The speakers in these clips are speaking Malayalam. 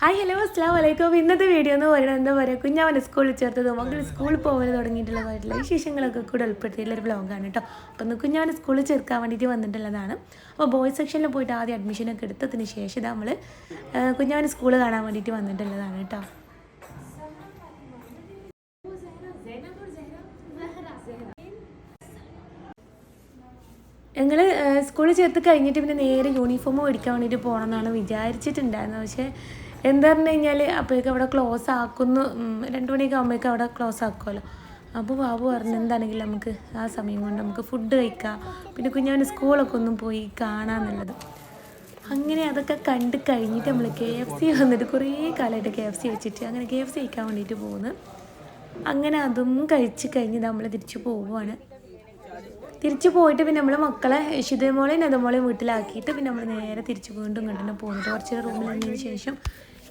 ഹായ് ഹലോ അസ്ലാം വലൈക്കും ഇന്നത്തെ വീഡിയോ എന്ന് പറയുന്നത് എന്താ പറയുക കുഞ്ഞാവനെ സ്കൂളിൽ ചേർത്തത് മകൾ സ്കൂളിൽ പോകാൻ തുടങ്ങിയിട്ടുള്ള കാര്യത്തിലുള്ള വിശേഷങ്ങളൊക്കെ കൂടെ ഉൾപ്പെടുത്തിയിട്ടുള്ള ഒരു ബ്ലോഗാണ് കേട്ടോ അപ്പോൾ ഇന്ന് കുഞ്ഞാവനെ സ്കൂളിൽ ചേർക്കാൻ വേണ്ടിയിട്ട് വന്നിട്ടുള്ളതാണ്. അപ്പോൾ ബോയ്സ് സെക്ഷനിൽ പോയിട്ട് ആദ്യം അഡ്മിഷനൊക്കെ എടുത്തതിന് ശേഷം നമ്മൾ കുഞ്ഞാവനെ സ്കൂൾ കാണാൻ വേണ്ടിയിട്ട് വന്നിട്ടുള്ളതാണ് കേട്ടോ ഞങ്ങൾ സ്കൂളിൽ ചേർത്ത് കഴിഞ്ഞിട്ട് പിന്നെ നേരെ യൂണിഫോം മേടിക്കാൻ വേണ്ടിയിട്ട് പോകണം എന്നാണ് വിചാരിച്ചിട്ടുണ്ടായിരുന്നത്. പക്ഷേ എന്താ പറഞ്ഞു കഴിഞ്ഞാൽ അപ്പോഴേക്കും അവിടെ ക്ലോസ് ആക്കുന്നു. രണ്ട് മണിയൊക്കെ ആകുമ്പോഴേക്കും അവിടെ ക്ലോസ് ആക്കുമല്ലോ അപ്പോൾ ബാബു പറഞ്ഞു എന്താണെങ്കിലും നമുക്ക് ആ സമയം കൊണ്ട് നമുക്ക് ഫുഡ് കഴിക്കാം. പിന്നെ കുഞ്ഞവന് സ്കൂളൊക്കെ ഒന്നും പോയി കാണാമെന്നുള്ളത് അങ്ങനെ അതൊക്കെ കണ്ട് കഴിഞ്ഞിട്ട് നമ്മൾ കെ എഫ് സി വന്നിട്ട് കുറേ കാലമായിട്ട് കെ എഫ് സി വെച്ചിട്ട് അങ്ങനെ കെ എഫ് സി കഴിക്കാൻ വേണ്ടിയിട്ട് പോകുന്നു അങ്ങനെ അതും കഴിച്ച് കഴിഞ്ഞ് നമ്മൾ തിരിച്ചു പോവുകയാണ് തിരിച്ചു പോയിട്ട് പിന്നെ നമ്മൾ മക്കളെ ശുദ്ധമോളെയും നദമോളെയും വീട്ടിലാക്കിയിട്ട് പിന്നെ നമ്മൾ നേരെ തിരിച്ച് വീണ്ടും ഇങ്ങോട്ട് തന്നെ പോകുന്നുണ്ട് കുറച്ച് റൂമിൽ വന്നതിന് ശേഷം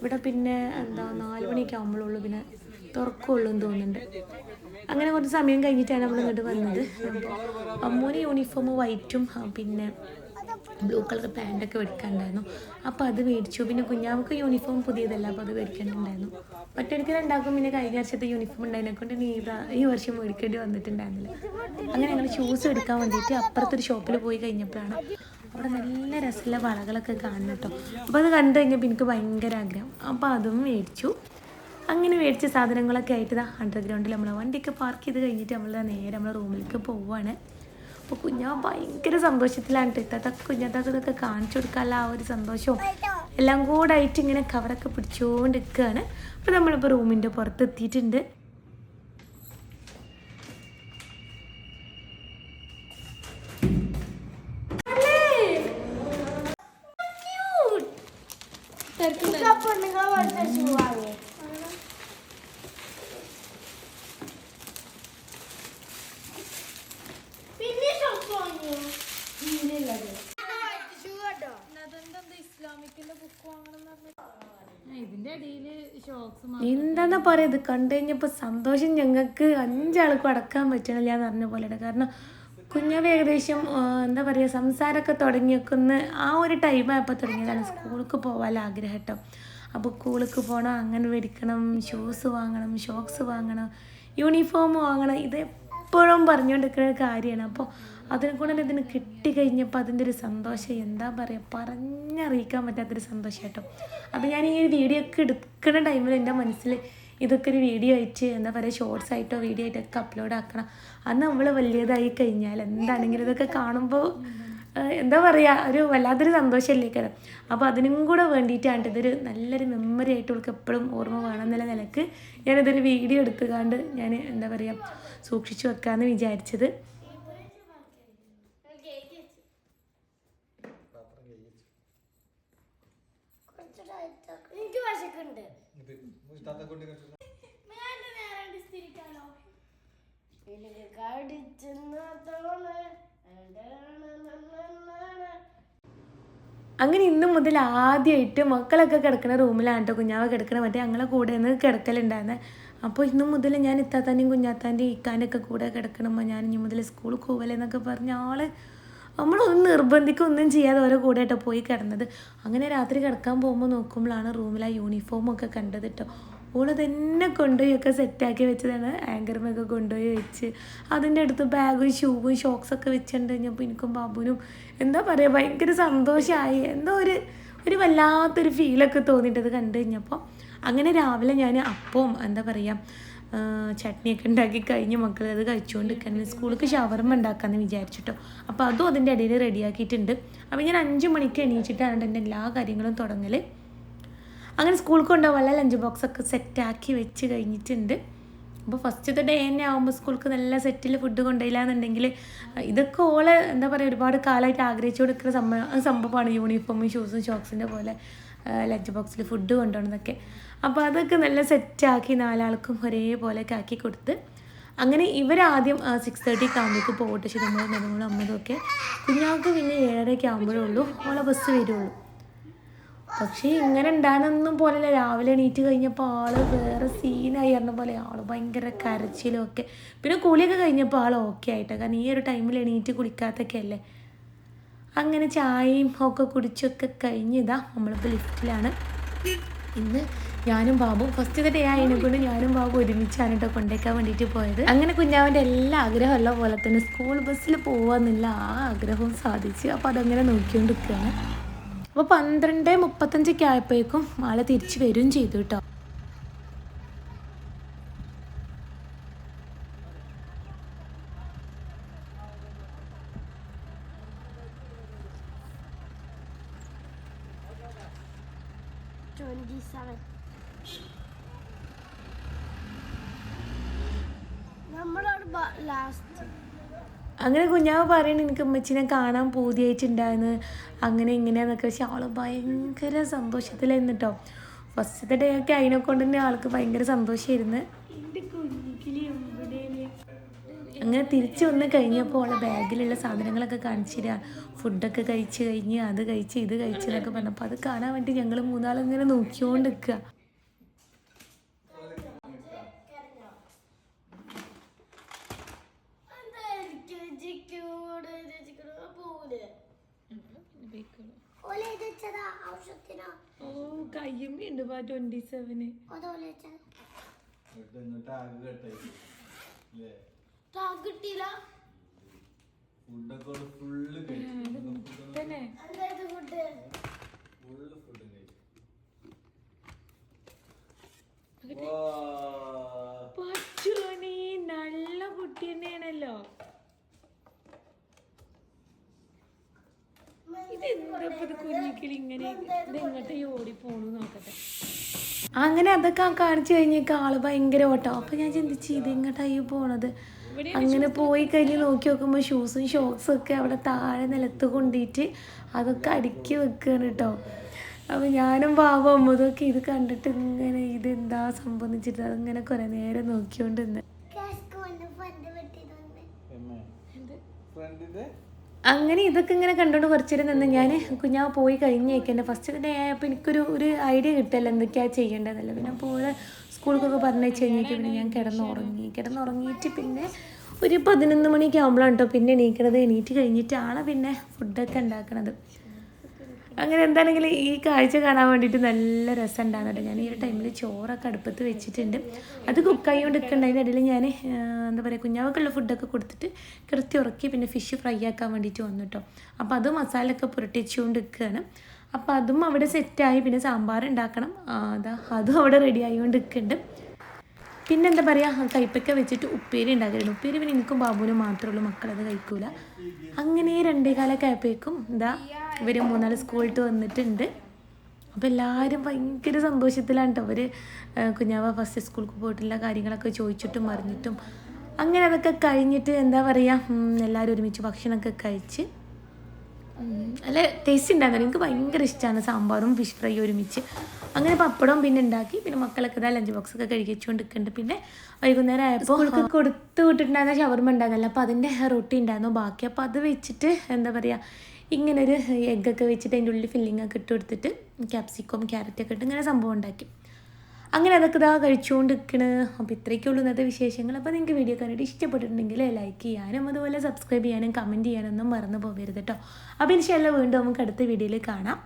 ഇവിടെ പിന്നെ എന്താ നാല് മണിയൊക്കെ ആകുമ്പോഴുള്ളൂ പിന്നെ തുറക്കുള്ളൂ എന്ന് തോന്നുന്നുണ്ട്. അങ്ങനെ കുറച്ച് സമയം കഴിഞ്ഞിട്ടാണ് നമ്മൾ ഇങ്ങോട്ട് വന്നത്. അമ്മൂന് യൂണിഫോം വൈറ്റും പിന്നെ ബ്ലൂ കളർ പാന്റൊക്കെ മേടിക്കാനുണ്ടായിരുന്നു അപ്പോൾ അത് മേടിച്ചു. പിന്നെ കുഞ്ഞാവക്ക് യൂണിഫോം പുതിയതല്ല അപ്പോൾ അത് മേടിക്കേണ്ടിണ്ടായിരുന്നു മറ്റൊരിക്കൽ രണ്ടാക്കും പിന്നെ കഴിഞ്ഞ വർഷത്തെ യൂണിഫോം ഉണ്ടായതിനെ കൊണ്ട് നീ ഇതാ ഈ വർഷം മേടിക്കേണ്ടി വന്നിട്ടുണ്ടായിരുന്നില്ല. അങ്ങനെ ഞങ്ങൾ ഷൂസ് എടുക്കാൻ വേണ്ടിയിട്ട് അപ്പുറത്തൊരു ഷോപ്പിൽ പോയി കഴിഞ്ഞപ്പോഴാണ് അവിടെ നല്ല രസമുള്ള വളകളൊക്കെ കാണുന്നു കേട്ടോ. അപ്പോൾ അത് കണ്ടു കഴിഞ്ഞപ്പോൾ എനിക്ക് ഭയങ്കര ആഗ്രഹം. അപ്പോൾ അതും മേടിച്ചു. അങ്ങനെ മേടിച്ച സാധനങ്ങളൊക്കെ ആയിട്ട് ഇതാ അണ്ടർഗ്രൗണ്ടിൽ നമ്മൾ വണ്ടിയൊക്കെ പാർക്ക് ചെയ്ത് കഴിഞ്ഞിട്ട് നമ്മൾ നേരെ നമ്മളെ റൂമിലേക്ക് പോവുകയാണ് അപ്പോൾ കുഞ്ഞാ ഭയങ്കര സന്തോഷത്തിലാണ് ഇത്താത്ത കുഞ്ഞാത്താക്ക് ഇതൊക്കെ കാണിച്ചു കൊടുക്കാനുള്ള ആ ഒരു സന്തോഷവും എല്ലാം കൂടായിട്ട് ഇങ്ങനെ കവറൊക്കെ പിടിച്ചുകൊണ്ട് നിൽക്കുകയാണ് അപ്പോൾ നമ്മളിപ്പോൾ റൂമിന്റെ പുറത്ത് പെണ്ണുങ്ങളെ പോലത്തെ ഷൂ വാങ്ങി പിന്നെ ഷോപ്പ് വാങ്ങിയോ? എന്താന്നാ പറയാ ഇത് കണ്ടു കഴിഞ്ഞപ്പോ സന്തോഷം ഞങ്ങക്ക് അഞ്ചാൾക്കും അടക്കാൻ പറ്റണില്ല എന്ന് പറഞ്ഞ പോലെയാണ് കാരണം കുഞ്ഞവ് ഏകദേശം എന്താ പറയുക സംസാരമൊക്കെ തുടങ്ങിയൊക്കെ ആ ഒരു ടൈം ആയപ്പോൾ തുടങ്ങിയതാണ്. സ്കൂൾക്ക് പോകാൻ ആഗ്രഹം കേട്ടോ. അപ്പോൾ സ്കൂളിലേക്ക് പോകണം അങ്ങനെ മേടിക്കണം ഷൂസ് വാങ്ങണം ഷോക്സ് വാങ്ങണം യൂണിഫോം വാങ്ങണം. ഇത് എപ്പോഴും പറഞ്ഞുകൊണ്ടിരിക്കുന്ന ഒരു കാര്യമാണ്. അപ്പോൾ അതിനെ തന്നെ ഇതിന് കിട്ടിക്കഴിഞ്ഞപ്പോൾ അതിന്റെ ഒരു സന്തോഷം. എന്താ പറയുക പറഞ്ഞറിയിക്കാൻ പറ്റാത്തൊരു സന്തോഷം കേട്ടോ അപ്പോൾ ഞാൻ ഈ വീഡിയോ ഒക്കെ എടുക്കുന്ന ടൈമിൽ എന്റെ മനസ്സിൽ ഇതൊക്കെ ഒരു വീഡിയോ ആയിട്ട് എന്താ പറയുക ഷോർട്സ് ആയിട്ടോ വീഡിയോ ആയിട്ടൊക്കെ അപ്ലോഡ് ആക്കണം. അന്ന് നമ്മൾ വലിയതായി കഴിഞ്ഞാൽ എന്താണെങ്കിലും ഇതൊക്കെ കാണുമ്പോൾ എന്താ പറയുക ഒരു വല്ലാത്തൊരു സന്തോഷമല്ലേ കാരണം അപ്പോൾ അതിനും കൂടെ വേണ്ടിയിട്ടാണ് ഇതൊരു നല്ലൊരു മെമ്മറി ആയിട്ട് അവൾക്ക് എപ്പോഴും ഓർമ്മ വേണമെന്നുള്ള നിലയ്ക്ക് ഞാനിതൊരു വീഡിയോ എടുത്തുകൊണ്ട് ഞാൻ എന്താ പറയുക സൂക്ഷിച്ചു വെക്കാമെന്ന് വിചാരിച്ചത്. എനിക്ക് വിശക്കുണ്ട് എനിക്ക് കടിച്ചെന്നോണ് അങ്ങനെ ഇന്നു മുതൽ ആദ്യമായിട്ട് മക്കളൊക്കെ കിടക്കുന്ന റൂമിലാണ് കേട്ടോ കുഞ്ഞാവ് കിടക്കണ. മറ്റേ ഞങ്ങളെ കൂടെ നിന്ന് കിടക്കലുണ്ടായിരുന്നത് അപ്പോൾ ഇന്നു മുതൽ ഞാൻ ഇത്താത്താന്റെയും കുഞ്ഞാത്താന്റെയും ഇക്കാന്റെ ഒക്കെ കൂടെ കിടക്കണമ്പോൾ ഞാൻ ഇനി മുതൽ സ്കൂളിൽ പോവലെന്നൊക്കെ പറഞ്ഞ ആൾ നമ്മളൊന്നും നിർബന്ധിക്കുക ഒന്നും ചെയ്യാതെ ഓരോ കൂടെ കേട്ടോ പോയി കിടന്നത്. അങ്ങനെ രാത്രി കിടക്കാൻ പോകുമ്പോൾ നോക്കുമ്പോഴാണ് റൂമിൽ ആ യൂണിഫോമൊക്കെ കണ്ടത് കേട്ടോ ഓൾ തന്നെ കൊണ്ടുപോയി ഒക്കെ സെറ്റാക്കി വെച്ചതാണ്. ആങ്കർമൊക്കെ കൊണ്ടുപോയി വെച്ച്. അതിന്റെ അടുത്ത് ബാഗും ഷൂവും ഷോക്സൊക്കെ വെച്ചിട്ടുണ്ട് കഴിഞ്ഞപ്പോൾ എനിക്കും ബാബുനും എന്താ പറയുക ഭയങ്കര സന്തോഷമായി എന്തോ ഒരു ഒരു വല്ലാത്തൊരു ഫീലൊക്കെ തോന്നിയിട്ടത് കണ്ടു കഴിഞ്ഞപ്പോൾ അങ്ങനെ രാവിലെ ഞാൻ അപ്പവും എന്താ പറയുക ചട്നിയൊക്കെ ഉണ്ടാക്കി കഴിഞ്ഞ് മക്കൾ അത് കഴിച്ചുകൊണ്ട് നിൽക്കാൻ സ്കൂളിലേക്ക് ഷവർമ്മ ഉണ്ടാക്കാമെന്ന് വിചാരിച്ചിട്ടോ. അപ്പോൾ അതും അതിന്റെ ഇടയിൽ റെഡിയാക്കിയിട്ടുണ്ട് അപ്പോൾ ഞാൻ അഞ്ച് മണിക്ക് എണീച്ചിട്ടാണ് എന്റെ എല്ലാ കാര്യങ്ങളും തുടങ്ങൽ അങ്ങനെ സ്കൂൾ കൊണ്ടുപോകാൻ ലഞ്ച് ബോക്സ് ഒക്കെ സെറ്റാക്കി വെച്ച് കഴിഞ്ഞിട്ടുണ്ട്. അപ്പോൾ ഫസ്റ്റത്തെ ഡേ തന്നെ ആകുമ്പോൾ സ്കൂൾക്ക് നല്ല സെറ്റിൽ ഫുഡ് കൊണ്ടുപോയില്ല എന്നുണ്ടെങ്കിൽ ഇതൊക്കെ ഓളെ എന്താ പറയുക ഒരുപാട് കാലമായിട്ട് ആഗ്രഹിച്ചു കൊടുക്കുന്ന സംഭവം സംഭവമാണ് യൂണിഫോമും ഷൂസും ഷോക്സിന്റെ പോലെ ലഞ്ച് ബോക്സിൽ ഫുഡ് കൊണ്ടുപോകണമെന്നൊക്കെ അപ്പോൾ അതൊക്കെ നല്ല സെറ്റാക്കി നാലാൾക്കും ഒരേപോലെയൊക്കെ ആക്കി കൊടുത്ത് അങ്ങനെ ഇവരാദ്യം സിക്സ് തേർട്ടിക്ക് ആകുമ്പോഴേക്ക് പോകട്ടെ ശരി നമ്മൾ അമ്മതും ഒക്കെ കുഞ്ഞാൾക്ക് പിന്നെ ഏഴരയ്ക്ക് ആകുമ്പോഴേ ഉള്ളൂ. ഓളെ ബസ് വരുള്ളൂ. പക്ഷേ ഇങ്ങനെ ഉണ്ടാകുന്നൊന്നും പോലെയല്ല രാവിലെ എണീറ്റ് കഴിഞ്ഞപ്പോൾ ആൾ വേറെ സീനായി പറഞ്ഞ പോലെ ആൾ ഭയങ്കര കരച്ചിലൊക്കെ പിന്നെ കുളിയൊക്കെ കഴിഞ്ഞപ്പോൾ ആൾ ഓക്കെ ആയിട്ട്. കാരണം ഈ ഒരു ടൈമിൽ എണീറ്റ് കുളിക്കാത്തൊക്കെ അല്ലേ? അങ്ങനെ ചായയും ഒക്കെ കുടിച്ചൊക്കെ കഴിഞ്ഞിതാ നമ്മളിപ്പോൾ ലിഫ്റ്റിലാണ് ഇന്ന് ഞാനും ബാബു ഫസ്റ്റ് ഡേ ആയതിനെ കൊണ്ട് ഞാനും ബാബു ഒരുമിച്ചാണ് കേട്ടോ കൊണ്ടേക്കാൻ വേണ്ടിയിട്ട് പോയത്. അങ്ങനെ കുഞ്ഞാവിന്റെ എല്ലാ ആഗ്രഹമുള്ള പോലെ തന്നെ സ്കൂൾ ബസ്സിൽ പോവാന്നുള്ള ആ ആഗ്രഹവും സാധിച്ചു. അപ്പോൾ അതങ്ങനെ നോക്കിക്കൊണ്ട് നിൽക്കുകയാണ് അപ്പോൾ പന്ത്രണ്ട് മുപ്പത്തഞ്ചൊക്കെ ആയപ്പോഴേക്കും ആളെ തിരിച്ചു വരും ചെയ്തു കേട്ടോ സെവൻ ലാസ്റ്റ് അങ്ങനെ കുഞ്ഞാവ് പറയണ എനിക്ക് അമ്മച്ചിനെ കാണാൻ പൂതിയായിട്ടുണ്ടായിരുന്നു അങ്ങനെ ഇങ്ങനെയാന്നൊക്കെ. പക്ഷെ ആൾ ഭയങ്കര സന്തോഷത്തിലായിരുന്നു കേട്ടോ ഫസ്റ്റത്തെ ഡേ ഒക്കെ അതിനെ കൊണ്ട് തന്നെ ആൾക്ക് ഭയങ്കര സന്തോഷമായിരുന്നു അങ്ങനെ തിരിച്ചു വന്ന് കഴിഞ്ഞപ്പോൾ അവളെ ബാഗിലുള്ള സാധനങ്ങളൊക്കെ കാണിച്ചു തരാ. ഫുഡൊക്കെ കഴിച്ച് കഴിഞ്ഞ് അത് കഴിച്ച് ഇത് കഴിച്ച് എന്നൊക്കെ പറഞ്ഞപ്പോൾ അത് കാണാൻ വേണ്ടി ഞങ്ങൾ മൂന്നാളിങ്ങനെ നോക്കിയോണ്ട് നിൽക്കുക ഓ കയ്യമ്മയുണ്ട് പാ ട്വന്റി സെവന് എന്നിട്ട് ആകെ കെട്ടായി അല്ലേ കിട്ടിയില്ല ഫുഡൊക്കെ ഫുള്ള് കഴിച്ചു തന്നെ എന്തായത് ഫുഡ് ഫുള്ള് ഫുഡ് കഴിച്ചു പച്ചോണി നല്ല കുട്ടി തന്നെയാണല്ലോ കുഞ്ഞിക്കിളി ഇങ്ങനെ ഇത് എങ്ങോട്ട് ഓടി പോണു നോക്കട്ടെ. അങ്ങനെ അതൊക്കെ കാണിച്ചു കഴിഞ്ഞേക്ക് ആൾ ഭയങ്കര ഓട്ടോ. അപ്പൊ ഞാൻ ചിന്തിച്ചു ഇത് എങ്ങോട്ടായി പോണത്? അങ്ങനെ പോയി കഴിഞ്ഞ് നോക്കി നോക്കുമ്പോൾ ഷൂസും ഷോക്സും ഒക്കെ അവിടെ താഴെ നിലത്ത് കൊണ്ടിട്ട് അതൊക്കെ അടുക്കി വെക്കുകയാണ് കേട്ടോ അപ്പോൾ ഞാനും പാവം അമ്മതൊക്കെ ഇത് കണ്ടിട്ട് ഇങ്ങനെ ഇതെന്താ സംബന്ധിച്ചിട്ട് അതിങ്ങനെ കുറേ നേരം നോക്കിക്കൊണ്ടിരുന്നത് ഫ്രണ്ടിന്റെ അങ്ങനെ ഇതൊക്കെ ഇങ്ങനെ കണ്ടുകൊണ്ട് കുറച്ചേരം നിന്ന് ഞാൻ കുഞ്ഞാവ് പോയി കഴിഞ്ഞേക്ക്. എന്റെ ഫസ്റ്റ് ഡേ ആയപ്പോൾ എനിക്കൊരു ഒരു ഐഡിയ കിട്ടില്ല എന്തൊക്കെയാണ് ചെയ്യേണ്ടതല്ല പിന്നെ പോലെ സ്കൂളിലൊക്കെ പറഞ്ഞേച്ച് കഴിഞ്ഞേക്ക് പിന്നെ ഞാൻ കിടന്നുറങ്ങി. കിടന്നുറങ്ങിയിട്ട് പിന്നെ ഒരു പതിനൊന്ന് മണിയൊക്കെ ആകുമ്പോഴാണ് കേട്ടോ പിന്നെ എണീക്കണത്. എണീറ്റ് കഴിഞ്ഞിട്ടാണ് പിന്നെ ഫുഡൊക്കെ ഉണ്ടാക്കണത്. അങ്ങനെ എന്താണെങ്കിലും ഈ കാഴ്ച കാണാൻ വേണ്ടിയിട്ട് നല്ല രസം ഉണ്ടാകും കേട്ടോ. ഞാൻ ഈ ഒരു ടൈമിൽ ചോറൊക്കെ അടുപ്പത്ത് വെച്ചിട്ടുണ്ട്. അത് കുക്കായി കൊണ്ട് നിൽക്കുന്നുണ്ട് അതിന്റെ ഇടയിൽ ഞാൻ എന്താ പറയുക കുഞ്ഞാവക്കുള്ള ഫുഡൊക്കെ കൊടുത്തിട്ട് കൃത്യം ഉറക്കി പിന്നെ ഫിഷ് ഫ്രൈ ആക്കാൻ വേണ്ടിയിട്ട് വന്നു കേട്ടോ. അപ്പോൾ അത് മസാലയൊക്കെ പുരട്ടിച്ചുകൊണ്ട് നിൽക്കുകയാണ് അപ്പോൾ അതും അവിടെ സെറ്റായി പിന്നെ സാമ്പാർ ഉണ്ടാക്കണം. അതാ. അതും അവിടെ റെഡി ആയിക്കൊണ്ട് നിൽക്കുന്നുണ്ട് പിന്നെ എന്താ പറയുക കൈപ്പക്ക വെച്ചിട്ട് ഉപ്പേരി ഉണ്ടാക്കലുണ്ട്. ഉപ്പേരി പിന്നെ എനിക്കും ബാബുവിനും മാത്രമേ ഉള്ളൂ. മക്കളത് കഴിക്കൂല. അങ്ങനെ രണ്ടേ കാലൊക്കെ ആയപ്പോഴേക്കും എന്താ ഇവർ മൂന്നാൽ സ്കൂളിട്ട് വന്നിട്ടുണ്ട്. അപ്പോൾ എല്ലാവരും ഭയങ്കര സന്തോഷത്തിലാണ് കേട്ടോ അവർ കുഞ്ഞാവ ഫസ്റ്റ് സ്കൂൾക്ക് പോയിട്ടുള്ള കാര്യങ്ങളൊക്കെ ചോദിച്ചിട്ടും അറിഞ്ഞിട്ടും. അങ്ങനെ അതൊക്കെ കഴിഞ്ഞിട്ട് എന്താ പറയുക എല്ലാവരും ഒരുമിച്ച് ഭക്ഷണമൊക്കെ കഴിച്ച് നല്ല ടേസ്റ്റ് ഉണ്ടായിരുന്നു എനിക്ക് ഭയങ്കര ഇഷ്ടമാണ് സാമ്പാറും ഫിഷ് ഫ്രൈ ഒരുമിച്ച്. അങ്ങനെ പപ്പടവും പിന്നെ ഉണ്ടാക്കി. പിന്നെ മക്കളൊക്കെ ഇതാ ലഞ്ച് ബോക്സ് ഒക്കെ കഴിച്ചുകൊണ്ട് നിൽക്കുന്നുണ്ട് പിന്നെ വൈകുന്നേരം ആയപ്പോൾ കൊടുത്തു വിട്ടിട്ടുണ്ടായിരുന്ന ഷവർമ ഉണ്ടായിരുന്നല്ലോ. അപ്പോൾ അതിന്റെ റൊട്ടി ഉണ്ടായിരുന്നു. ബാക്കി അപ്പോൾ അത് വെച്ചിട്ട് എന്താ പറയുക ഇങ്ങനൊരു ഒരു എഗ്ഗൊക്കെ വെച്ചിട്ട് അതിന്റെ ഉള്ളിൽ ഫില്ലിംഗ് ഒക്കെ ഇട്ട് കൊടുത്തിട്ട് ക്യാപ്സിക്കോം ക്യാരറ്റൊക്കെ ഇട്ട് ഇങ്ങനെ സംഭവം ഉണ്ടാക്കി. അങ്ങനെ അതൊക്കെ ഇതാ കഴിച്ചുകൊണ്ട് നിൽക്കണ് അപ്പോൾ ഇത്രയൊക്കെ ഉള്ളൂ ഇന്നത്തെ വിശേഷങ്ങൾ. അപ്പോൾ നിങ്ങൾക്ക് വീഡിയോ കണ്ടിട്ട് ഇഷ്ടപ്പെട്ടിട്ടുണ്ടെങ്കിൽ ലൈക്ക് ചെയ്യാനും അതുപോലെ സബ്സ്ക്രൈബ് ചെയ്യാനും കമന്റ് ചെയ്യാനൊന്നും മറന്നു പോകരുത് കേട്ടോ അപ്പോൾ ഇൻഷാല്ല വീണ്ടും നമുക്ക് അടുത്ത വീഡിയോയിൽ കാണാം.